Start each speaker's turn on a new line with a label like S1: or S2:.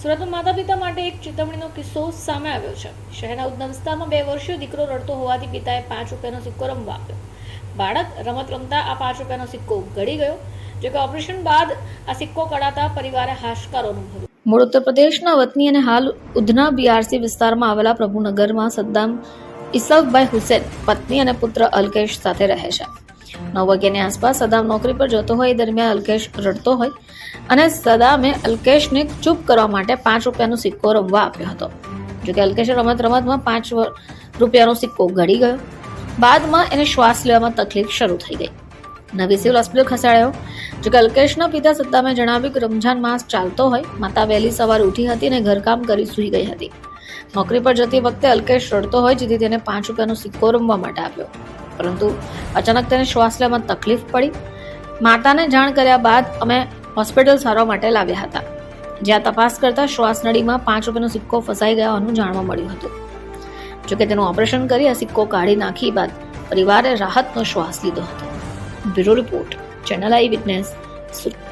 S1: સુરતમાં માતા પિતા માટે એક ચેતવણીનો કિસ્સો સામે આવ્યો છે. શહેરના ઉધના વિસ્તારમાં બે વર્ષીય દીકરો રડતો હોવાથી પિતાએ પાંચ રૂપિયાનો સિક્કો રમવા આપ્યો. બાળક રમત રમતા આ પાંચ રૂપિયાનો સિક્કો ગળી ગયો જો કે ઓપરેશન બાદ આ સિક્કો કડાતા પરિવારે હાશકારો અનુભવ્યો મૂળ ઉત્તર પ્રદેશના વતની અને હાલ ઉધના બીઆરસી વિસ્તારમાં આવેલા પ્રભુનગરમાં સદ્દામ ઇસફભાઈ હુસેન, પત્ની અને પુત્ર અલ્કેશ સાથે રહે છે. નવ વાગ્યાની આસપાસ સદામ નોકરી પર જતો હોય, એ દરમિયાન અલ્કેશ રડતો હોય અને સદામે અલ્કેશને ચૂપ કરવા માટે પાંચ રૂપિયાનો સિક્કો રમવા આપ્યો હતો. જોકે અલ્કેશે રમત રમતમાં પાંચ રૂપિયાનો સિક્કો ગળી ગયો. બાદમાં એને શ્વાસ લેવામાં તકલીફ શરૂ થઈ ગઈ. નવી સિવિલ હોસ્પિટલ ખસેડાયો. જોકે અલ્કેશના પિતા સદ્દામે જણાવ્યું કે રમઝાન માસ ચાલતો હોય. માતા વહેલી સવારે ઉઠી હતી અને ઘરકામ કરી સૂઈ ગઈ હતી. નોકરી પર જતી વખતે અલ્કેશ રડતો હોય, જેથી તેને પાંચ રૂપિયાનો સિક્કો રમવા માટે આપ્યો. પરંતુ અચાનક તેને શ્વાસ લેવામાં તકલીફ પડી. માતાને જાણ કર્યા બાદ અમે હોસ્પિટલ સારવાર માટે લાવ્યા હતા. જ્યાં તપાસ કરતા શ્વાસ નળીમાં પાંચ રૂપિયાનો સિક્કો ફસાઈ ગયા હોવાનું જાણવા મળ્યું હતું. જોકે તેનું ઓપરેશન કરી આ સિક્કો કાઢી નાખી બાદ પરિવારે રાહતનો શ્વાસ લીધો હતો. Bureau report, channel eye witness, Surat.